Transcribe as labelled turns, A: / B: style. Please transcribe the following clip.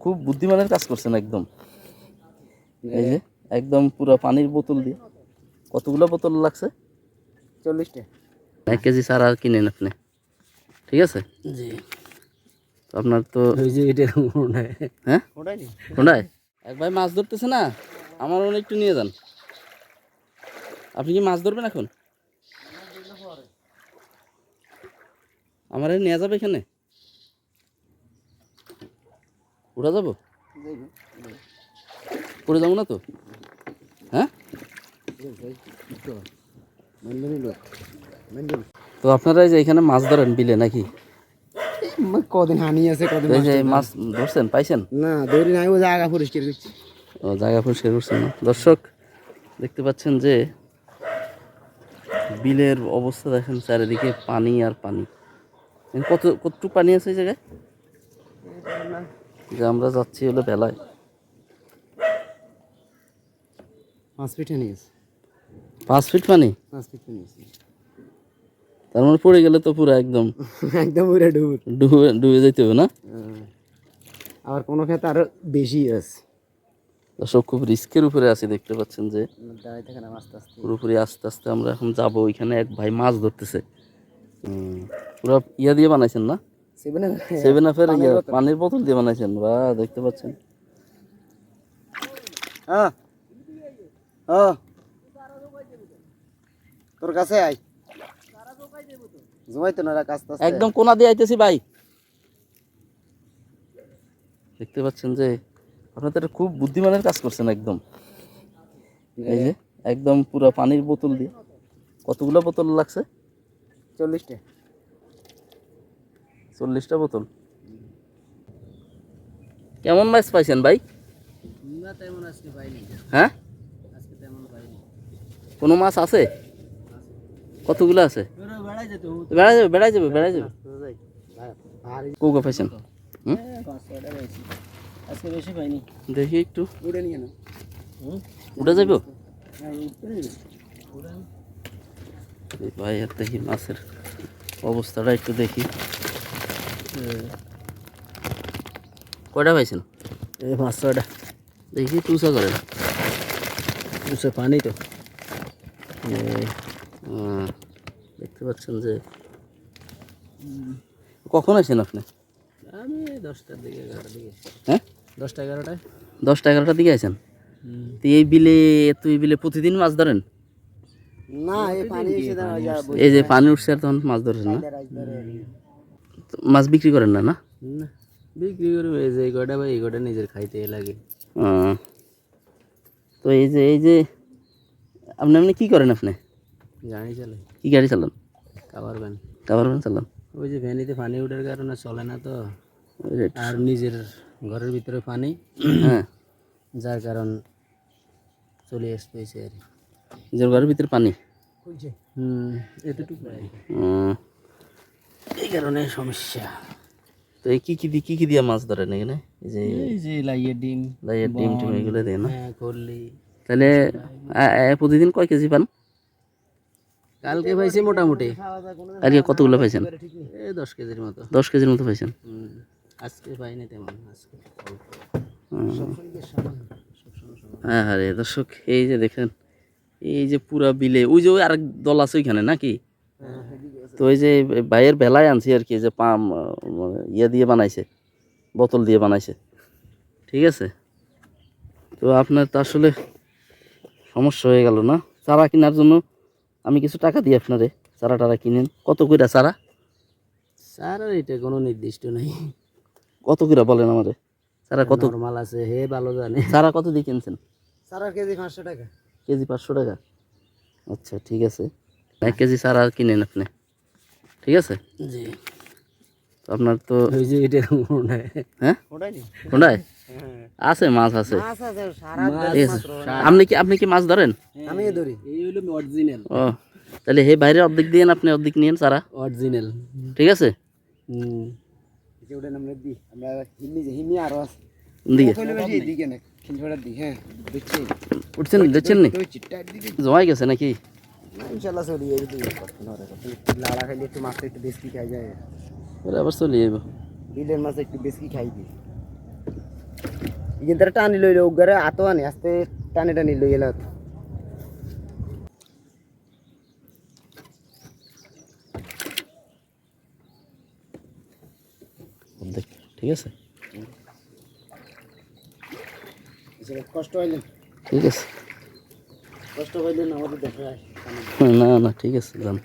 A: খুব বুদ্ধিমানের কাজ করছেন একদম। এই যে একদম পুরো পানির বোতল দিয়ে। কতগুলো বোতল লাগছে?
B: চল্লিশটা।
A: এক কেজি সার আর কিনেন আপনি? ঠিক আছে?
B: জি।
A: আপনার তো
B: ওই যে এটা
A: হ্যাঁ?
B: ওটাই
A: এক ভাই মাছ ধরতেছে না? আমার অনেক একটু নিয়ে যান। আপনি কি মাছ ধরবেন এখন? আমার নিয়ে যাবে এখানে? উড়া যাব? পড়ে যাব না তো? হ্যাঁ? তো আপনারা এই যে এখানে মাছ ধরেন বিলে নাকি?
B: কদিন হানি আছে কদিন
A: মাছ ধরছেন পাইছেন?
B: না দৌড়ি নাই ও জায়গা পরিষ্কার করছি।
A: ও জায়গা পরিষ্কার করছেন না। দর্শক দেখতে পাচ্ছেন যে বিলের অবস্থা দেখেন চারিদিকে পানি আর পানি। কত কতটুকু পানি আছে এই জায়গায়? যে আমরা যাচ্ছি হলো বেলায়।
B: পাঁচ ফিট হানি আছে
A: পাঁচ ফিট পানি
B: পাঁচ ফিট হানি আছে
A: তার মানে পড়ে গেলে তো পুরো একদম
B: একদম পুরো ডুবুর।
A: ডুবে ডুবে যেতে হবে না?
B: আবার কোনো ক্ষেত্রে আরও বেশি আছে।
A: দর্শক খুব রিস্কের উপরে আছি দেখতে পাচ্ছেন যে পুরোপুরি আস্তে আস্তে আমরা এখন যাব। ওইখানে এক ভাই মাছ ধরতেছে। পুরো ইয়া দিয়ে বানাইছেন না?
B: সেভেন
A: আপের পানির বোতল। দিয়ে বানাইছেন বা দেখতে পাচ্ছেন।
B: হ্যাঁ। ও তোর কাছে আই না কাজ
A: একদম কোনা দিয়ে আইতেছি ভাই। দেখতে পাচ্ছেন যে আপনাদের খুব বুদ্ধিমানের কাজ করছেন একদম। এই যে একদম পুরো পানির বোতল দিয়ে। কতগুলো বোতল লাগছে?
B: চল্লিশটা।
A: চল্লিশটা বোতল। কেমন মাছ পাইছেন ভাই?
B: তেমন আজকে পাইনি।
A: হ্যাঁ?
B: আজকে তেমন পাইনি।
A: কোনো মাছ আছে? কতগুলো আছে?
B: বেড়াই
A: যাবে বেড়াই যাবে বেড়াই যাবে।
B: ভারী
A: কৌকা পাইছেন
B: পাইনি।
A: দেখি একটু। উঠে যাব?
B: হ্যাঁ,
A: ভাই আর দেখি মাছের অবস্থাটা একটু দেখি। এ, কয়টা পাইছেন
B: এই পাঁচ ছয়টা।
A: দেখি টুসা করেন
B: দুশো পানি তো।
A: দেখতে পাচ্ছেন যে কখন আসেন আপনি?
B: আমি দশটার দিকে এগারোটার দিকে।
A: হ্যাঁ?
B: দশটা এগারোটায়।
A: দশটা এগারোটার দিকে আসেন? তো এই বিলে তো এই বিলে প্রতিদিন মাছ ধরেন?
B: না এই পানি
A: এই যে পানি উঠছে আর তখন মাছ ধরেন না? মাছ বিক্রি করেন না না?
B: না বিক্রি করবে এই যে এই কটা বা এই কটা নিজের খাইতে লাগে।
A: তো এই যে এই যে আপনি আপনি কী করেন আপনি?
B: গাড়ি চলে
A: কি গাড়ি চালান?
B: কাবার ভ্যান।
A: কাবার ভ্যান চালান?
B: ওই যে ভ্যানিতে পানি ওঠার কারণে চলে না তো। আর নিজের ঘরের ভিতরে পানি
A: হ্যাঁ।
B: যার কারণ চলে আসতে হয়েছে আর কি।
A: নিজের ঘরের ভিতরে পানি?
B: হুম এতটুকু এই কারণে সমস্যা।
A: তো এই কি কি দিয়ে কি কি দিয়ে মাছ ধরেন এখানে? এই যে
B: এই যে লাইয়ের ডিম
A: লাইয়ের ডিম টিম এগুলো দেয় না?
B: হ্যাঁ করলি।
A: তাহলে প্রতিদিন কয় কেজি পান?
B: কালকে পাইছি মোটামুটি।
A: আজকে কতগুলো পাইছেন?
B: এই দশ কেজির মতো।
A: দশ কেজির মতো পাইছেন?
B: আজকে পাইনি তেমন আজকে।
A: হ্যাঁ হ্যাঁ রে দর্শক এই যে দেখেন এই যে পুরা বিলে ওই যে ওই আরেক দল আছে ওইখানে নাকি? তো ওই যে ভাইয়ের বেলায় আনছি আর কি যে পাম ইয়ে দিয়ে বানাইছে বোতল দিয়ে বানাইছে। ঠিক আছে? তো আপনার তো আসলে সমস্যা হয়ে গেল না? চারা কেনার জন্য আমি কিছু টাকা দিই আপনারে চারা টারা কিনেন। কত কইরা চারা?
B: আর এটা কোনো নির্দিষ্ট নেই।
A: কত কইরা বলেন আমারে? চারা কত?
B: নর্মাল আছে হে ভালো জানে।
A: চারা কত দিয়ে কিনছেন?
B: আর কেজি পাঁচশো টাকা।
A: কেজি পাঁচশো টাকা? আচ্ছা ঠিক আছে। এক কেজি চারা কিনেন আপনি। ঠিক আছে?
B: জি।
A: তো আপনার তো
B: ওই যে এটা
A: হ্যাঁ?
B: ওটাই নি
A: কোনটায় আছে মাছ আছে।
B: মাছ আছে সারা
A: ঠিক আছে। আপনি কি আপনি কি মাছ ধরেন?
B: আমি ধরি। এই হলো অরিজিনাল
A: ও তাহলে হে বাইরে অর্ধেক দিয়েন আপনি অর্ধেক নিয়েন সারা?
B: অরিজিনাল
A: ঠিক আছে?
B: হুম। ওটা আমরা দিই আমরা হিমি যে হিমি আরও আছে।
A: দিকে।
B: কইলে বেশি এদিকে না। খিলছড়ার দিকে হ্যাঁ দেখছি।
A: উঠছেন দেখছেন নি?
B: ওই চিটটার দিকে
A: জমাই গেছে নাকি?
B: না ইনশাআল্লাহ চলি এই দিকে লাড়া খাইলে একটু মাছ একটু বেশি খাই যায়
A: ওরা আবার চলে যাইব
B: বিলের মাছ একটু বেশি খাই দিই
C: ইগিন তারা টানি লইলে উগারে আতো আনি আস্তে টানি টানি লই এলা
A: অর্ধেক ঠিক আছে
C: কষ্ট হইলেন
A: ঠিক আছে
C: কষ্ট হইলেন আমাদের দেখে
A: না না ঠিক আছে যান।